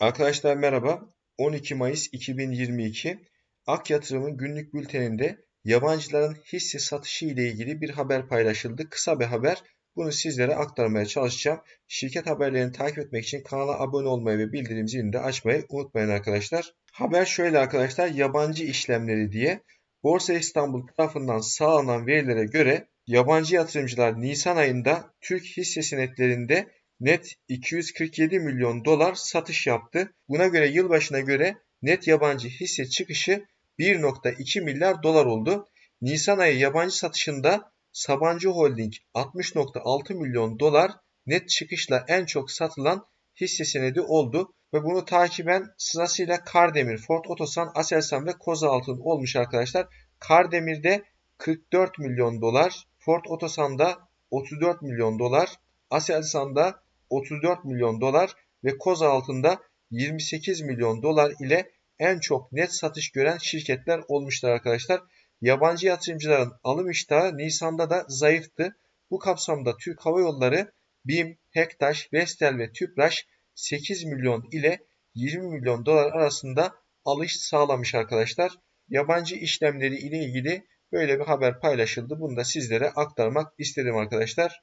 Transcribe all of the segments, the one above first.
Arkadaşlar merhaba. 12 Mayıs 2022 Ak Yatırım'ın günlük bülteninde yabancıların hisse satışı ile ilgili bir haber paylaşıldı. Kısa bir haber. Bunu sizlere aktarmaya çalışacağım. Şirket haberlerini takip etmek için kanala abone olmayı ve bildirim zilini de açmayı unutmayın arkadaşlar. Haber şöyle arkadaşlar. Yabancı işlemleri diye Borsa İstanbul tarafından sağlanan verilere göre yabancı yatırımcılar Nisan ayında Türk hisse senetlerinde net 247 milyon dolar satış yaptı. Buna göre yılbaşına göre net yabancı hisse çıkışı 1.2 milyar dolar oldu. Nisan ayı yabancı satışında Sabancı Holding 60.6 milyon dolar net çıkışla en çok satılan hisse senedi oldu ve bunu takiben sırasıyla Kardemir, Ford Otosan, Aselsan ve Kozaltın olmuş arkadaşlar. Kardemir'de 44 milyon dolar, Ford Otosan'da 34 milyon dolar, Aselsan'da 34 milyon dolar ve koz altında 28 milyon dolar ile en çok net satış gören şirketler olmuşlar arkadaşlar. Yabancı yatırımcıların alım iştahı Nisan'da da zayıftı. Bu kapsamda Türk Hava Yolları, BİM, Hektaş, Vestel ve Tüpraş 8 milyon ile 20 milyon dolar arasında alış sağlamış arkadaşlar. Yabancı işlemleri ile ilgili böyle bir haber paylaşıldı. Bunu da sizlere aktarmak istedim arkadaşlar.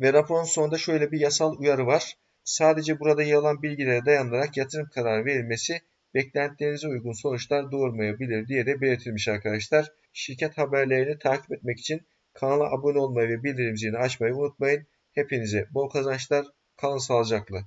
Ve raporun sonunda şöyle bir yasal uyarı var. Sadece burada yer alan bilgilere dayanarak yatırım kararı verilmesi beklentilerinize uygun sonuçlar doğurmayabilir diye de belirtilmiş arkadaşlar. Şirket haberlerini takip etmek için kanala abone olmayı ve bildirim zilini açmayı unutmayın. Hepinize bol kazançlar, kalın sağlıcakla.